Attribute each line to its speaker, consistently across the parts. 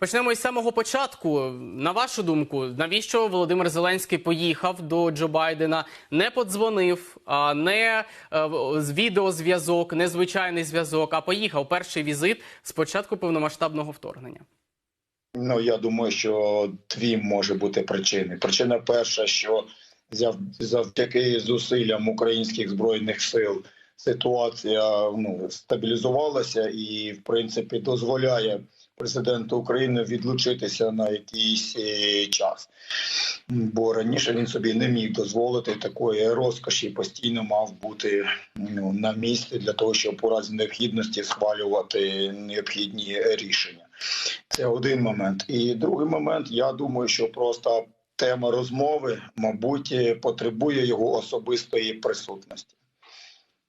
Speaker 1: Почнемо із самого початку. На вашу думку, навіщо Володимир Зеленський поїхав до Джо Байдена, не подзвонив, а не е, відеозв'язок, не звичайний зв'язок, а поїхав перший візит з початку повномасштабного вторгнення?
Speaker 2: Ну я думаю, що дві може бути причини. Причина перша, що завдяки зусиллям українських збройних сил ситуація ну стабілізувалася і, в принципі, дозволяє президенту України відлучитися на якийсь е, час. Бо раніше він собі не міг дозволити такої розкоші, постійно мав бути ну, на місці для того, щоб у разі необхідності схвалювати необхідні рішення. Це один момент. І другий момент, я думаю, що просто тема розмови, мабуть, потребує його особистої присутності.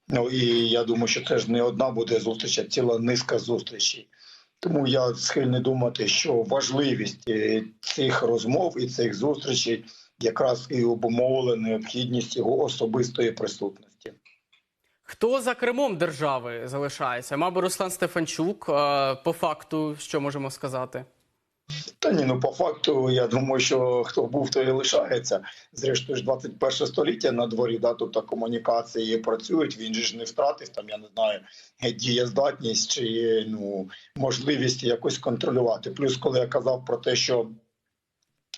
Speaker 2: Ну і я думаю, що це ж не одна буде зустріч, а ціла низка зустрічей. Тому я схильний думати, що важливість е, цих розмов і цих зустрічей якраз і обумовила необхідність його особистої присутності.
Speaker 1: Хто за кермом держави залишається? Мабуть, Руслан Стефанчук. е, По факту, що можемо сказати?
Speaker 2: Та ні, ну по факту, я думаю, що хто був, той і лишається. Зрештою ж 21 століття на дворі, да, та комунікації працюють. Він же ж не втратив там, я не знаю, дієздатність чи ну можливість якось контролювати. Плюс, коли я казав про те, що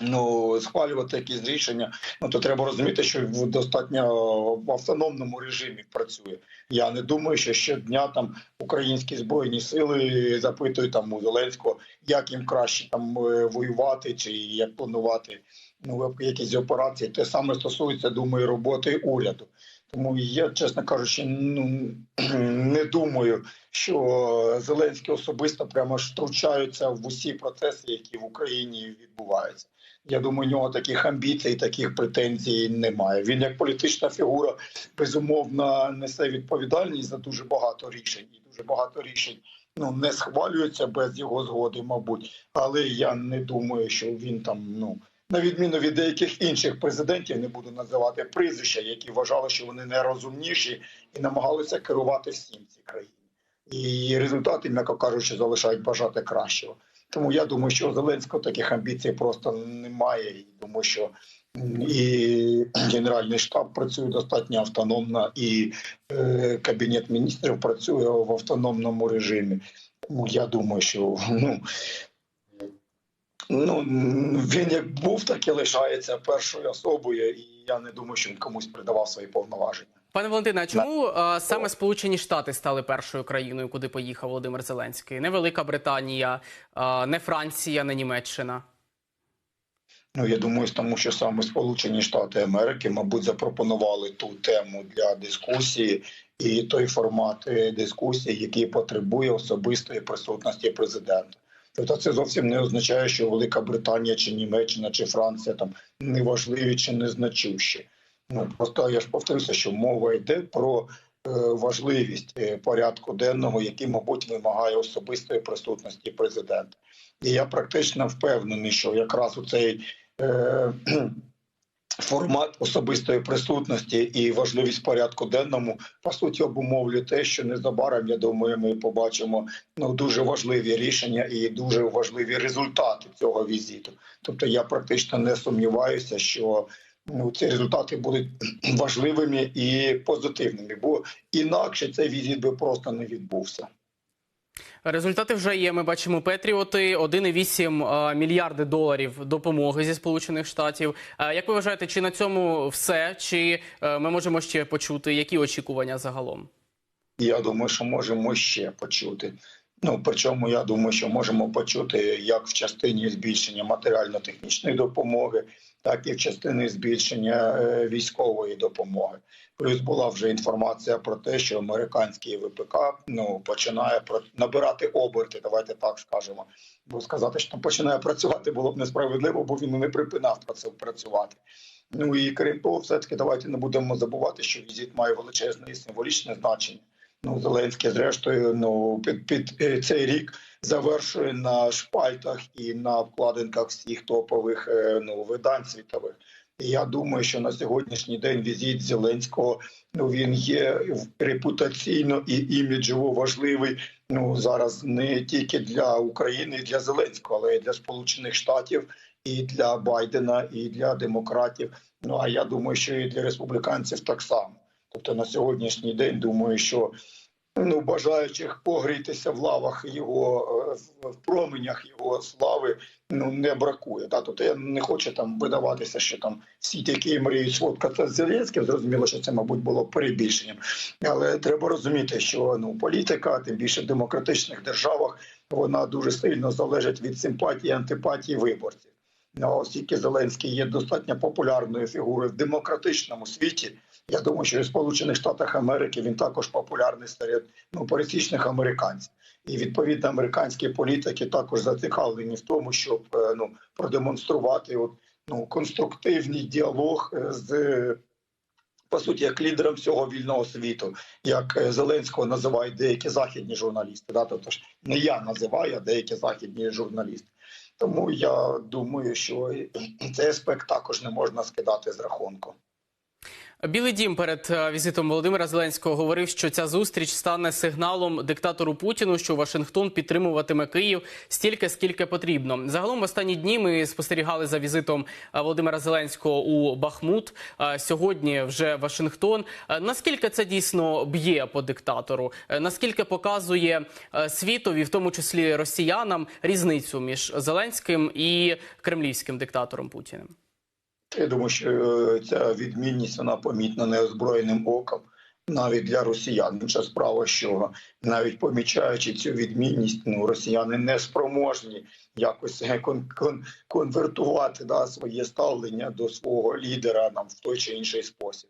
Speaker 2: ну схвалювати якісь рішення, ну то треба розуміти, що в достатньо в автономному режимі працює. Я не думаю, що щодня там українські збройні сили запитують там у Зеленського, як їм краще там е, воювати чи як планувати ну якісь операції. Те саме стосується, думаю, роботи уряду. Тому я, чесно кажучи, ну не думаю, що Зеленський особисто прямо втручаються в усі процеси, які в Україні відбуваються. Я думаю, у нього таких амбіцій, таких претензій немає. Він як політична фігура безумовно несе відповідальність за дуже багато рішень, і дуже багато рішень ну не схвалюються без його згоди, мабуть. Але я не думаю, що він там ну. На відміну від деяких інших президентів, не буду називати прізвища, які вважали, що вони найрозумніші і намагалися керувати всім цій країні. І результати, м'яко кажучи, залишають бажати кращого. Тому я думаю, що у Зеленського таких амбіцій просто немає. І думаю, що і Генеральний штаб працює достатньо автономно, і е, Кабінет міністрів працює в автономному режимі. Тому я думаю, що ну. Ну він як був, так і лишається першою особою, і я не думаю, що він комусь придавав свої повноваження.
Speaker 1: Пане Валентине, а чому е, саме Сполучені Штати стали першою країною, куди поїхав Володимир Зеленський? Не Велика Британія, не Франція, не Німеччина.
Speaker 2: Ну я думаю, тому що саме Сполучені Штати Америки, мабуть, запропонували ту тему для дискусії і той формат е, дискусії, який потребує особистої присутності президента. Тобто це зовсім не означає, що Велика Британія чи Німеччина чи Франція там неважливі чи незначущі. Ну просто я ж повторюся, що мова йде про е, важливість е, порядку денного, який, мабуть, вимагає особистої присутності президента. І я практично впевнений, що якраз у цей е, формат особистої присутності і важливість порядку денному по суті обумовлює те, що незабаром я думаю, ми побачимо ну дуже важливі рішення і дуже важливі результати цього візиту. Тобто я практично не сумніваюся, що ну ці результати будуть важливими і позитивними, бо інакше цей візит би просто не відбувся.
Speaker 1: Результати вже є. Ми бачимо Петріоти 1,8 е, мільярди доларів допомоги зі Сполучених Штатів. Як ви вважаєте, чи на цьому все? Чи е, ми можемо ще почути які очікування загалом?
Speaker 2: Я думаю, що можемо ще почути. Ну причому я думаю, що можемо почути як в частині збільшення матеріально-технічної допомоги, так і в частині збільшення е, військової допомоги. Плюс була вже інформація про те, що американський ВПК ну починає набирати оберти. Давайте так скажемо. Бо сказати, що починає працювати, було б несправедливо, бо він не припинав працювати. Ну і крім того, все таки давайте не будемо забувати, що візит має величезне і символічне значення. Ну, Зеленський, зрештою, ну під під е, цей рік завершує на шпальтах і на обкладинках всіх топових е, ну видань світових. Я думаю, що на сьогоднішній день візит Зеленського ну він є репутаційно і іміджово важливий. Ну зараз не тільки для України, і для Зеленського, але й для Сполучених Штатів, і для Байдена, і для демократів. Ну а я думаю, що і для республіканців так само. Тобто на сьогоднішній день думаю, що ну бажаючих погрітися в лавах його е, в променях його слави ну не бракує. Да? Тобто я не хочу там видаватися, що там всі такі мріють сфоткатися з Зеленським. Зрозуміло, що це, мабуть, було перебільшенням, але треба розуміти, що ну політика, тим більше в демократичних державах, вона дуже сильно залежить від симпатії антипатії виборців. Ну, оскільки Зеленський є достатньо популярною фігурою в демократичному світі. Я думаю, що в Сполучених Штатах Америки він також популярний серед ну, пересічних американців. І відповідно американські політики також зацікавлені в тому, щоб е, ну продемонструвати от, ну, конструктивний діалог е, з. По суті, як лідером всього вільного світу, як е, Зеленського називають деякі західні журналісти. Да? Тобто ж не я називаю, а деякі західні журналісти. Тому я думаю, що цей аспект також не можна скидати з рахунку.
Speaker 1: Білий дім перед е, візитом Володимира Зеленського говорив, що ця зустріч стане сигналом диктатору Путіну, що Вашингтон підтримуватиме Київ стільки, скільки потрібно. Загалом в останні дні ми спостерігали за візитом е, Володимира Зеленського у Бахмут. Е, Сьогодні вже Вашингтон. Наскільки це дійсно б'є по диктатору? Наскільки показує світові, в тому числі росіянам, різницю між Зеленським і кремлівським диктатором Путіним?
Speaker 2: Я думаю, що е, ця відмінність вона помітна неозброєним оком навіть для росіян. Інша справа, що навіть помічаючи цю відмінність, ну росіяни не спроможні якось е, кон, кон, конвертувати да, своє ставлення до свого лідера нам в той чи інший спосіб.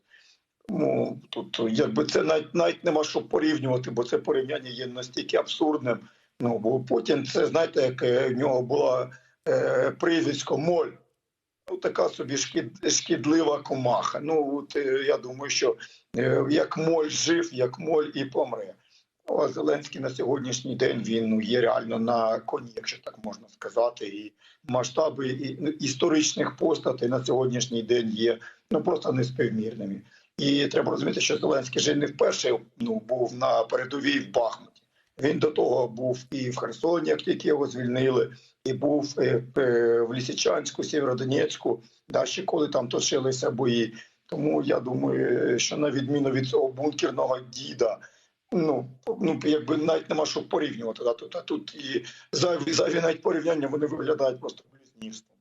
Speaker 2: Ну тут якби це навіть навіть нема що порівнювати, бо це порівняння є настільки абсурдним. Ну бо Путін, це знаєте, як е, в нього була е, прізвисько моль. Ну, така собі шкід, шкідлива комаха. Ну от е, я думаю, що е, як моль жив, як моль і помре. Ну, а Зеленський на сьогоднішній день він ну, є реально на коні, якщо так можна сказати, і масштаби і, ну, історичних постатей на сьогоднішній день є ну просто неспівмірними. І треба розуміти, що Зеленський вже не вперше ну, був на передовій в Бахмуті. Він до того був і в Херсоні, як тільки його звільнили, і був е, е, в Лісичанську, Сєвєродонецьку, да, ще коли там точилися бої. Тому я думаю, що на відміну від цього бункерного діда, ну ну якби навіть нема що порівнювати. Да, тут а тут і зайві зайві навіть порівняння вони виглядають просто близнівством.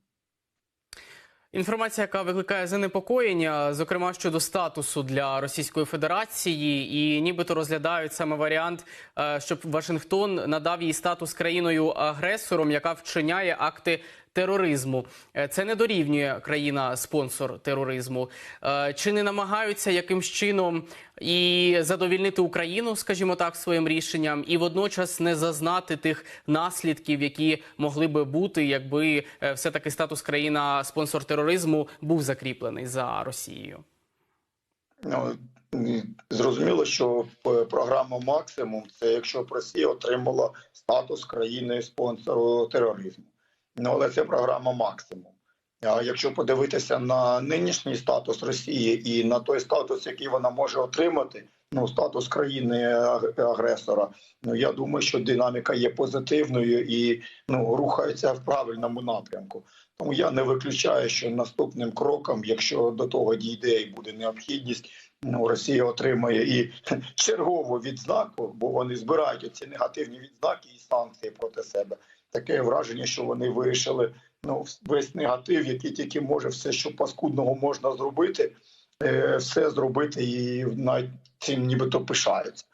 Speaker 1: Інформація, яка викликає занепокоєння, зокрема щодо статусу для Російської Федерації, і нібито розглядають саме варіант, е, щоб Вашингтон надав їй статус країною агресором, яка вчиняє акти тероризму. Е, Це не дорівнює країна-спонсор тероризму. Е, Чи не намагаються якимсь чином і задовільнити Україну, скажімо так, своїм рішенням, і водночас не зазнати тих наслідків, які могли би бути, якби е, все таки статус країна-спонсор тероризму був закріплений за Росією?
Speaker 2: Ну, зрозуміло, що програма максимум це якщо б Росія отримала статус країни спонсору тероризму. Ну але це програма максимум. А якщо подивитися на нинішній статус Росії і на той статус, який вона може отримати, ну статус країни агресора, ну я думаю, що динаміка є позитивною і ну рухається в правильному напрямку. Тому я не виключаю, що наступним кроком, якщо до того дійде і буде необхідність, ну Росія отримає і чергову відзнаку, бо вони збирають ці негативні відзнаки і санкції проти себе. Таке враження, що вони вирішили ну весь негатив, який тільки може, все, що паскудного можна зробити, е, все зробити і навіть цим нібито пишаються.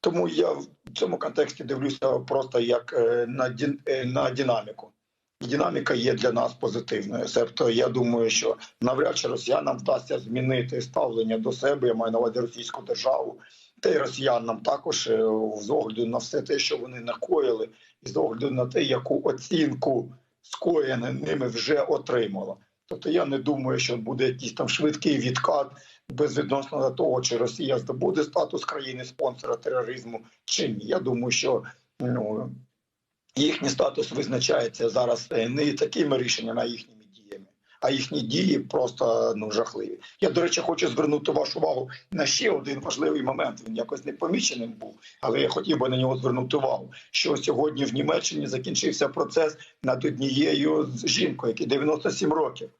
Speaker 2: Тому я в цьому контексті дивлюся просто як е, на е, на динаміку. Динаміка є для нас позитивною. Тобто, я думаю, що навряд чи росіянам вдасться змінити ставлення до себе. Я маю на увазі російську державу, та й росіянам також е, з огляду на все те, що вони накоїли, і з огляду на те, яку оцінку скоєне ними вже отримала. Тобто я не думаю, що буде якийсь там швидкий відкат безвідносно до того, чи Росія здобуде статус країни спонсора тероризму чи ні. Я думаю, що ну їхній статус визначається зараз е, не такими рішеннями, а їхніми діями. а їхні дії просто ну жахливі. Я до речі, хочу звернути вашу увагу на ще один важливий момент. Він якось не поміченим був, але я хотів би на нього звернути увагу. Що сьогодні в Німеччині закінчився процес над однією жінкою, якій 97 років.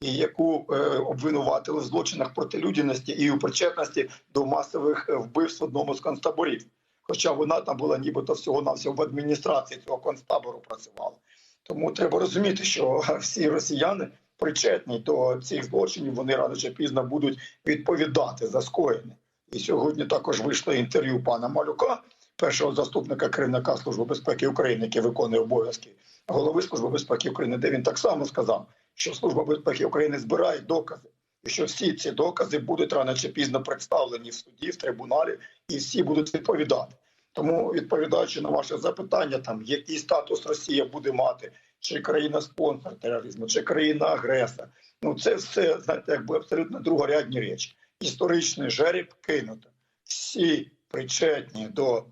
Speaker 2: І яку е, обвинуватили в злочинах проти людяності і у причетності до масових е, вбивств в одному з концтаборів. Хоча вона там була нібито всього навсього в адміністрації цього концтабору працювала. Тому треба розуміти, що всі росіяни причетні до цих злочинів, вони рано чи пізно будуть відповідати за скоєне. І сьогодні також вийшло інтерв'ю пана Малюка, першого заступника керівника Служби безпеки України, який виконує обов'язки голови Служби безпеки України, де він так само сказав, що Служба безпеки України збирає докази, і що всі ці докази будуть рано чи пізно представлені в суді, в трибуналі, і всі будуть відповідати. Тому, відповідаючи на ваше запитання, там який статус Росія буде мати, чи країна спонсор тероризму, чи країна агресор, ну це все знаєте, якби абсолютно другорядні речі. Історичний жереб кинуто. Всі причетні до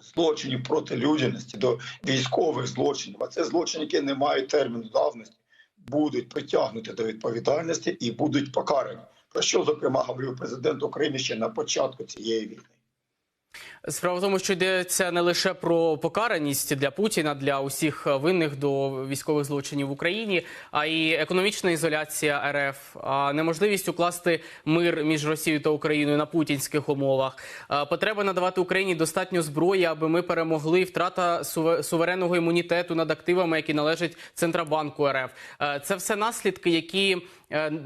Speaker 2: злочинів проти людяності, до військових злочинів, а це злочини, які не мають терміну давності, будуть притягнуті до відповідальності і будуть покарані. Про що зокрема говорив президент України ще на початку цієї війни.
Speaker 1: Справа в тому, що йдеться не лише про покараність для Путіна, для усіх винних до військових злочинів в Україні, а й економічна ізоляція РФ, неможливість укласти мир між Росією та Україною на путінських умовах, потреба надавати Україні достатньо зброї, аби ми перемогли, втрата суве- суверенного імунітету над активами, які належать Центробанку РФ. Е, Це все наслідки, які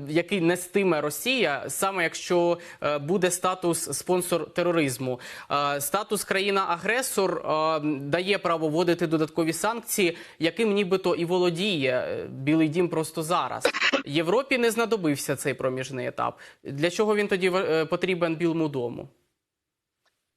Speaker 1: який нестиме Росія, саме якщо е, буде статус спонсор тероризму. Е, Статус країна-агресор е, дає право вводити додаткові санкції, яким нібито і володіє е, Білий Дім просто зараз. Європі не знадобився цей проміжний етап. Для чого він тоді е, потрібен Білому дому?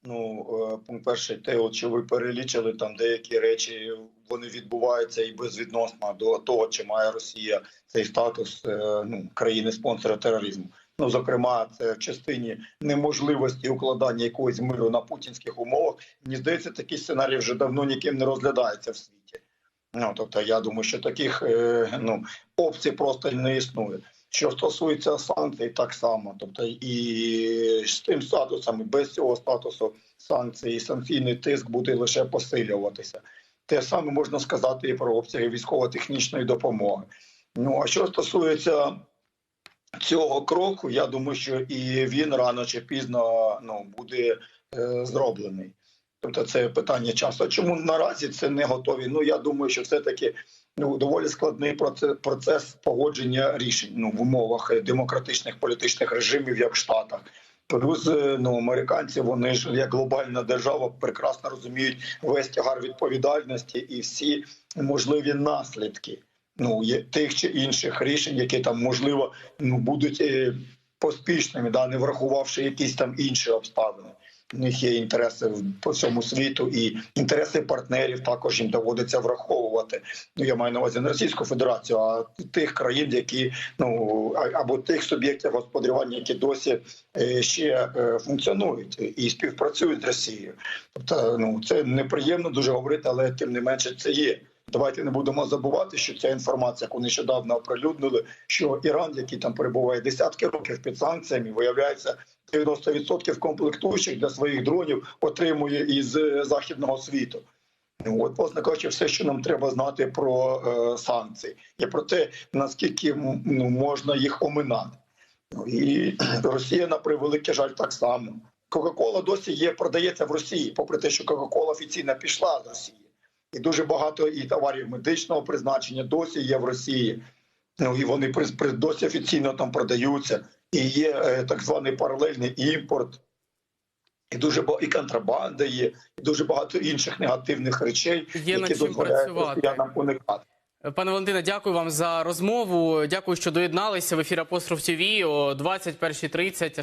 Speaker 2: Ну, е, пункт перший, те, от що ви перелічили, там деякі речі вони відбуваються і безвідносно до того, чи має Росія цей статус е, ну, країни-спонсора тероризму. Ну, зокрема, це в частині неможливості укладання якогось миру на путінських умовах. Мені здається, такий сценарій вже давно ніким не розглядається в світі. Ну тобто, я думаю, що таких е, ну опцій просто не існує. Що стосується санкцій, так само, тобто і з тим статусом, і без цього статусу санкцій, санкційний тиск буде лише посилюватися. Те саме можна сказати і про обсяги військово-технічної допомоги. Ну а що стосується цього кроку, я думаю, що і він рано чи пізно ну буде е, зроблений. Тобто це питання часу. Чому наразі це не готові? Ну я думаю, що все таки ну доволі складний процес, погодження рішень ну в умовах демократичних політичних режимів, як в Штатах. Плюс е, ну американці вони ж як глобальна держава прекрасно розуміють весь тягар відповідальності і всі можливі наслідки ну є тих чи інших рішень, які там можливо ну будуть е, поспішними, да не врахувавши якісь там інші обставини. У них є інтереси в- по всьому світу, і інтереси партнерів також їм доводиться враховувати. Ну я маю на увазі не Російську Федерацію, а тих країн, які ну або тих суб'єктів господарювання, які досі е, ще е, функціонують і співпрацюють з Росією. Тобто, ну це неприємно дуже говорити, але тим не менше це є. Давайте не будемо забувати, що ця інформація, яку нещодавно оприлюднили, що Іран, який там перебуває десятки років під санкціями, виявляється 90% комплектуючих для своїх дронів отримує із е, західного світу. От, власне кажучи, все, що нам треба знати про е, санкції, і про те, наскільки ну, можна їх оминати. Ну, і Росія, на превеликий жаль, так само. Кока-кола досі є, продається в Росії, попри те, що Кока-кола офіційно пішла з Росії. І дуже багато і товарів медичного призначення досі є в Росії. Ну і вони досі офіційно там продаються. І є е, так званий паралельний імпорт, і дуже і контрабанда є, і дуже багато інших негативних речей,
Speaker 1: Є
Speaker 2: які дозволяють росіянам уникати.
Speaker 1: Пане Валентине, дякую вам за розмову. Дякую, що доєдналися в ефір Апостроф ТВ о 21.30.